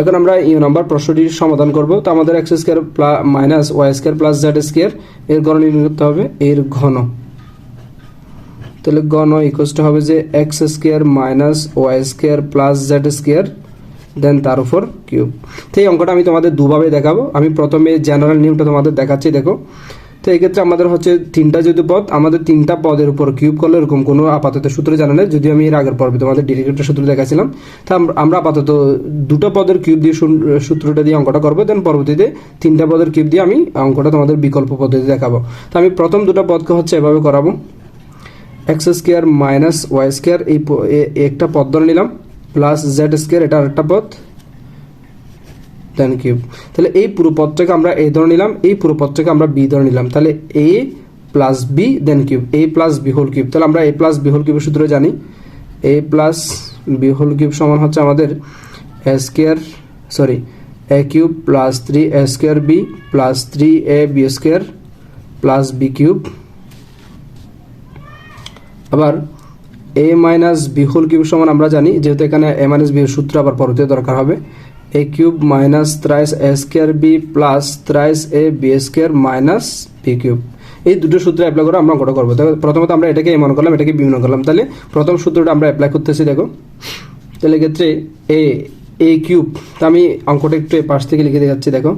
এখন আমরা you number প্রশ্নটির সমাধান করব। তো আমাদের X square minus Y square plus Z square এর ঘন নির্ণয় করতে হবে, এর ঘন। তাহলে ঘন ইকুয়ালস হবে যে X square minus Y square plus Z square then তার উপর কিউব তো এই অঙ্কটা আমি তোমাদের দুভাবে দেখাবো। আমি প্রথমে জেনারেল নিয়মটা তোমাদের দেখাচ্ছি, দেখো। তো এই ক্ষেত্রে আমাদের হচ্ছে তিনটা যদি পদ, আমাদের তিনটা পদের উপর কিউব করলে এরকম কোনো আপাতত সূত্র জানা নেই। যদি আমি এর আগের পর্বে তোমাদের ডিরেক্টর সূত্র দেখাছিলাম তা আমরা আপাতত দুটো পদের কিউব দিয়ে সূত্রটা দিয়ে অঙ্কটা করব দেন পরবর্তীতে তিনটা পদের কিউব দিয়ে আমি অঙ্কটা তোমাদের বিকল্প পদ্ধতি দেখাবো। তো আমি প্রথম দুটো পদকে হচ্ছে এভাবে করাবো। X square minus Y square এই একটা পদ ধরে নিলাম প্লাস জেড স্কোয়ার এটা আরেকটা পদ। দেন কিউব তাহলে এই পুরো পদটাকে আমরা এ ধরে নিলাম, এই পুরো পদটাকে আমরা বি ধরে নিলাম। তাহলে A plus B then cube A plus B whole cube তাহলে আমরা এ প্লাস বি হোল কিউবের সূত্র জানি। A plus B whole cube সমান হচ্ছে আমাদের square sorry A cube plus three A square B plus three A B square plus B cube আবার A minus B whole cube সমান আমরা জানি, যেহেতু এখানে এ মাইনাস বি এর সূত্র আবার পরবর্তীতে দরকার হবে। A cube minus thrice A square B plus thrice A B square minus B cube এই দুটো সূত্র অ্যাপ্লাই করে আমরা অঙ্কটা করব। প্রথমত আমরা এটাকে এ মনে করলাম, এটাকে বি মনে করলাম। তাহলে প্রথম সূত্রটা আমরা অ্যাপ্লাই করতেছি, দেখো। তাহলে ক্ষেত্রে এ এ কিউব তা আমি অঙ্কটা একটু পাশ থেকে লিখে দেখাচ্ছি দেখো।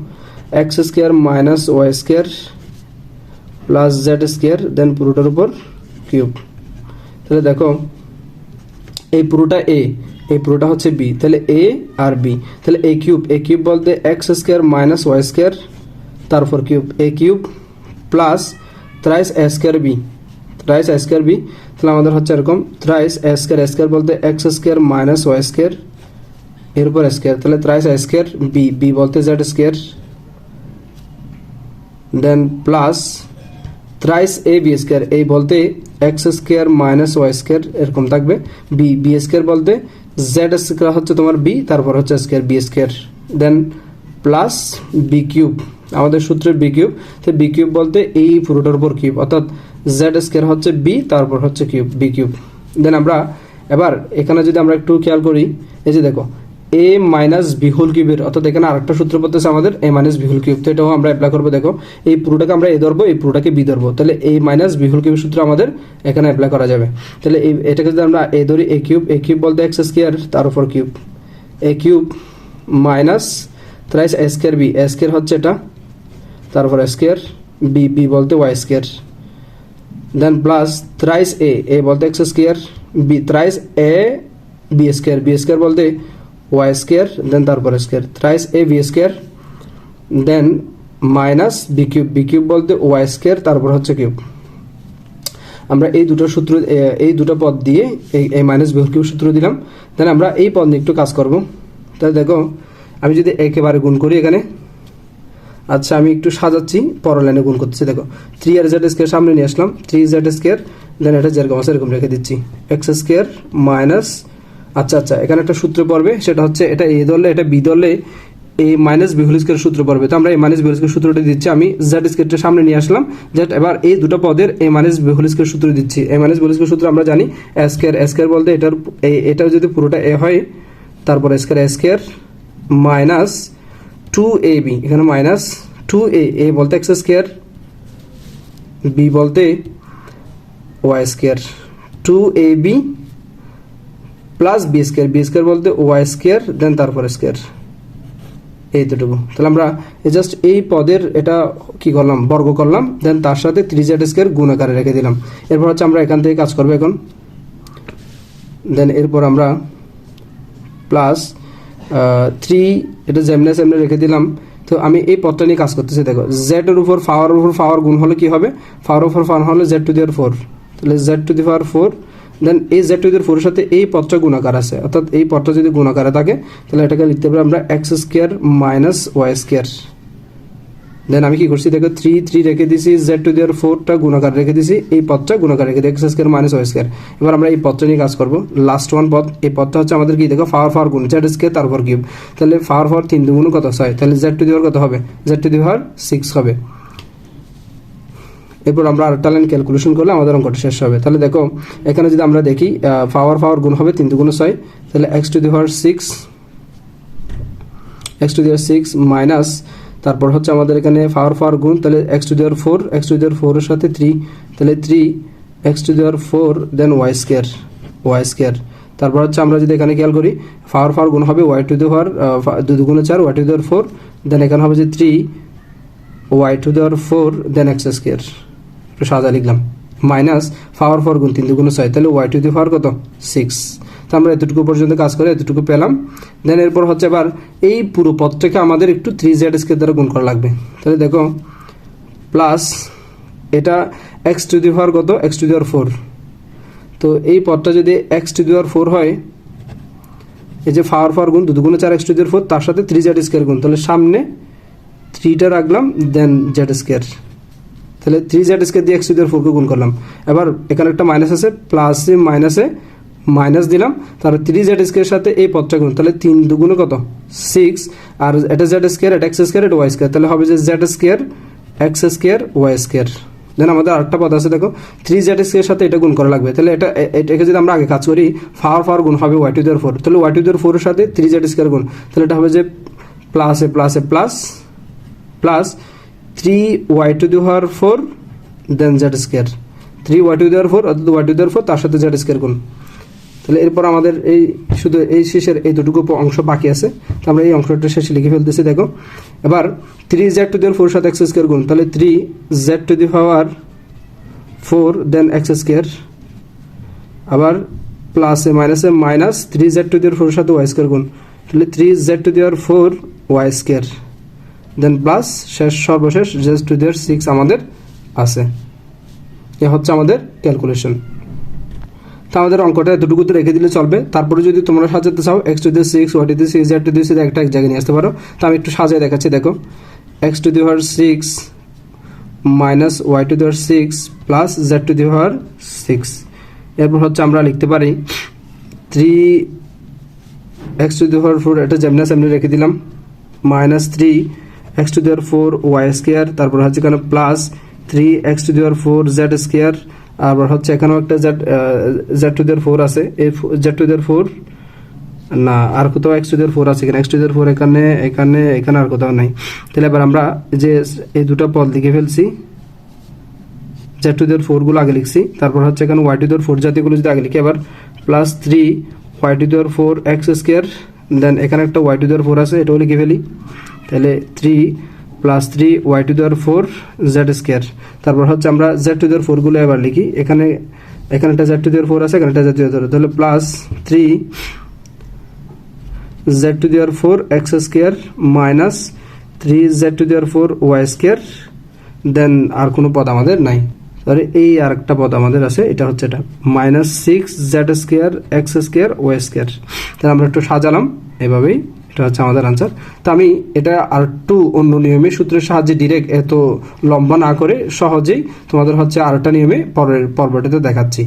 X square minus Y square plus Z square then পুরোটার উপর কিউব তাহলে দেখো, এই পুরোটা এ এই পুরোটা হচ্ছে বি তাহলে এ আর বি তাহলে এ কিউব এ কিউব বলতে X square minus Y square তারপর cube A cube plus thrice A square B thrice A square B তাহলে আমাদের হচ্ছে এরকম thrice A square A square বলতে X square minus Y square এর উপর square তাহলে thrice A square B B বলতে Z square then plus thrice A B square এই বলতে X square minus Y square এরকম থাকবে। বি বি স্কোয়ার বলতে জেড স্কোয়ার হচ্ছে তোমার বি তারপর হচ্ছে square B square then plus B cube আমাদের সূত্রের বি কিউব তো বি কিউব বলতে এই পুরোটার উপর কিউব অর্থাৎ জেড স্কোয়ার হচ্ছে বি তারপর হচ্ছে কিউব বি কিউব দেন আমরা এবার এখানে যদি আমরা একটু খেয়াল করি, এই যে দেখো এ মাইনাস বিহুল কিউবের অর্থাৎ এখানে আরেকটা সূত্র পড়তেছে আমাদের এ মাইনাস বিহুল কিউব তো এটাও আমরা অ্যাপ্লাই করব, দেখো। এই পুরোটাকে আমরা এ ধরবো, এই পুরোটাকে বি ধরবো। তাহলে এ মাইনাস বিহুল কিউবের সূত্র আমাদের এখানে অ্যাপ্লাই করা যাবে। তাহলে এই, এটাকে যদি আমরা এ ধরি এ কিউব এ কিউব বলতে এক্স স্কোয়ার তার উপর cube A cube minus thrice A square B A square হচ্ছে এটা তারপর স্কোয়ার বি বি বলতে Y square then plus thrice A A বলতে X square B thrice A B square B square বলতে Y square then তারপর square thrice A B square then minus B cube B cube বলতে Y square তারপর হচ্ছে cube আমরা এই দুটো সূত্র এই দুটো পদ দিয়ে এই এই মাইনাস বি কিউব সূত্র দিলাম। দেন আমরা এই পদ নিয়ে একটু কাজ করব। তাহলে দেখো, আমি যদি একেবারে গুণ করি এখানে আচ্ছা আমি একটু সাজাচ্ছি পর লাইনে গুণ করতেছি। দেখো থ্রি আর জেড স্কোয়ার সামনে নিয়ে আসলাম। থ্রি জেড স্কোয়ার দেন এটা যেরকম আছে, এরকম রেখে দিচ্ছি। এক্স স্কোয়ার মাইনাস আচ্ছা আচ্ছা এখানে একটা সূত্র পড়বে, সেটা হচ্ছে এটা এ দলে, এটা বি ধরলে এই মাইনাস বিহুল স্কোয়ার সূত্র পড়বে। তো আমরা এই মাইনাস বিহুল স্কোয়ার সূত্রটা দিচ্ছি, আমি জেড স্কোয়ারটা সামনে নিয়ে আসলাম। জেড এবার এই দুটো পদের এই মাইনাস বিহুল স্কোয়ার সূত্র দিচ্ছি। এই মাইনাস বিহুল স্কোয়ার সূত্র আমরা জানি স্কোয়ার স্কোয়ার বলতে এটার এটাও যদি পুরোটা এ হয়, তারপর square square minus two A B এখানে মাইনাস টু এ এ বলতে এক্স স্কোয়ার বি বলতে Y square two A B plus B square B square বলতে ওয়াই স্কোয়ার দেন তারপর স্কোয়ার এই দুটুকু তাহলে আমরা জাস্ট এই পদের এটা কি করলাম? বর্গ করলাম দেন তার সাথে থ্রি জেড স্কোয়ার গুণ আকারে রেখে দিলাম। এরপর হচ্ছে আমরা এখান থেকে কাজ করব এখন। দেন এরপর আমরা প্লাস থ্রি এটা যেমনে সেমনে রেখে দিলাম। তো আমি এই পদটা নিয়ে কাজ করতেছি, দেখো। জেড এর উপর পাওয়ার উপর পাওয়ার গুণ হলে কি হবে? পাওয়ার উপর পাওয়ার হলে জেড টু দি ফোর তাহলে Z to the power four then এই জেড টু দি ফোরের সাথে এই পদটা গুণাকার আছে। অর্থাৎ এই পদটা যদি গুণাকারে থাকে, তাহলে এটাকে লিখতে পারি আমরা X square minus Y square then আমি কি করছি? দেখো থ্রি থ্রি রেখে দিছি জেড টু দিয়ার ফোরটা গুণাকার রেখে দিছি, এই পদটা গুণাকার রেখে দিই X square minus Y square এবার আমরা এই পদটা নিয়ে কাজ করব। লাস্ট ওয়ান পদ, এই পদটা হচ্ছে আমাদের কি? দেখো ফাওয়ার ফাওয়ার গুণ জেড স্কোয়ার তারপর কিউব তাহলে ফাওয়ার ফাওয়ার তিন দুগুণ কত? ছয়। তাহলে জেড টু দিওয়ার কত হবে? জেড টু দিওয়ার সিক্স হবে। এরপর আমরা আরেকটা লাইন ক্যালকুলেশন করলে আমাদের অঙ্কটা শেষ হবে। তাহলে দেখো, এখানে যদি আমরা দেখি পাওয়ার পাওয়ার গুণ হবে তিন দুগুণ ছয়, তাহলে X to the power six X to the power six minus তারপর হচ্ছে আমাদের এখানে পাওয়ার পাওয়ার গুণ, তাহলে X to the power four X to the power ফোরের সাথে থ্রি তাহলে three X to the power four then Y square Y square তারপর হচ্ছে আমরা যদি এখানে খেয়াল করি পাওয়ার পাওয়ার গুণ হবে ওয়াই টু দেওয়ার দু দুগুণে চার Y to the power four then এখানে হবে যে three Y to the power four then X square একটু সাদা লিখলাম মাইনাস পাওয়ার ফোর গুণ তিন দুগুণ ছয়, তাহলে ওয়াই টু দি পাওয়ার কত? সিক্স তো আমরা এতটুকু পর্যন্ত কাজ করে এতটুকু পেলাম। দেন এরপর হচ্ছে আবার এই পুরো পদটাকে আমাদের একটু থ্রি জেড স্কের দ্বারা গুণ করা লাগবে। তাহলে দেখো প্লাস এটা এক্স টু দি পাওয়ার কত? X to the power four তো এই পদটা যদি X to the power four হয়, এই যে পাওয়ার পাওয়ার গুণ দুগুণে চার X to the power four তার সাথে থ্রি জেড স্কোয়ার গুণ। তাহলে সামনে থ্রিটা রাখলাম দেন জেড স্কোয়ার তাহলে থ্রি জেড স্কোয়ার দিয়ে এক্স টু ফোরকে গুণ করলাম। এবার এখানে একটা মাইনাস আছে প্লাসে মাইনাসে মাইনাস দিলাম তারপর থ্রি জেড স্কোয়ার সাথে এই পদটা গুণ, তাহলে তিন দুগুণে কত? সিক্স আর এটা জেড স্কোয়ার এটা এক্স স্কোয়ার এটা ওয়াই স্কোয়ার তাহলে হবে যে Z square X square Y square then আমাদের আরেকটা পদ আছে, দেখো থ্রি জেড স্কোয়ার সাথে এটা গুণ করা লাগবে, তাহলে এটা এটাকে যদি আমরা আগে কাজ করি ফাওয়ার ফাওয়ার গুণ হবে Y to the power four তাহলে ওয়াই টু দেওয়ার ফোরের সাথে থ্রি জেড স্কোয়ার গুণ, তাহলে এটা হবে যে plus A plus A plus plus three Y to the power four then Z square three Y to the power four অর্থাৎ Y to the power four তার সাথে জেড স্কোয়ার গুণ। তাহলে এরপর আমাদের এই শুধু এই শেষের এই দুটুকু প- অংশ বাকি আছে। তো আমরা এই অংশটা শেষে লিখে ফেলতেছি, দেখো। এবার three Z to the power four সাথে এক্স স্কোয়ার গুণ। তাহলে three Z to the power four then X square আবার প্লাসে মাইনাসে minus three Z to the power four সাথে ওয়াই স্কোয়ার গুণ। তাহলে three Z to the power four Y square then plus শেষ, সর্বশেষ জেড টু দেওয়ার সিক্স আমাদের আছে। এ হচ্ছে আমাদের ক্যালকুলেশন তো আমাদের অঙ্কটা এতটুকুতে রেখে দিলে চলবে। তারপরে যদি তোমরা সাজাতে চাও এক্স টু দিয়ে six Y to six Z to দিয়ে একটা এক জায়গায় নিয়ে আসতে পারো। তো আমি একটু সাজিয়ে দেখাচ্ছি, দেখো। X to the six minus Y to the six plus Z to the six এরপর হচ্ছে আমরা লিখতে পারি three X to the four এটা যেমনি সেমনি রেখে দিলাম। Minus three X to the power four Y square তারপর হচ্ছে এখানে plus three X to the power four Z square আবার হচ্ছে এখানেও একটা Z Z to the power four আছে এই জেড টু দেওয়ার ফোর না আর কোথাও এক্স টু দেওয়ার ফোর আছে এখানে এক্স টু দেওয়ার ফোর এখানে এখানে এখানে আর কোথাও নাই তাহলে এবার আমরা যে এই দুটো পদ লিখে ফেলছি জেড টু দেওয়ার ফোরগুলো আগে লিখছি তারপর হচ্ছে এখানে Y to the power four জাতীয়গুলো যদি আগে লিখি এবার plus three Y to the power four X square then এখানে একটা ওয়াই টু দেওয়ার ফোর আছে এটাও লিখে ফেলি তাহলে three plus three Y to the power four Z square তারপর হচ্ছে আমরা জেড টু দেওয়ার ফোরগুলো এবার লিখি। এখানে এখানে একটা জেড টু দেওয়ার ফোর আছে এখানে একটা জেড টু দেওয়ার তাহলে plus three Z to the power four X square minus three Z to the power four Y square then আর কোনো পদ আমাদের নাই। তাহলে এই আর একটা পদ আমাদের আছে, এটা হচ্ছে এটা। Minus six Z square X square Y square তাহলে আমরা একটু সাজালাম, এভাবেই। এটা হচ্ছে আমাদের আনসার তো আমি এটা আর টু অন্য নিয়মে সূত্রের সাহায্যে ডিরেক্ট এত লম্বা না করে সহজেই তোমাদের হচ্ছে আরেকটা নিয়মে পরের পর্বটাতে দেখাচ্ছি।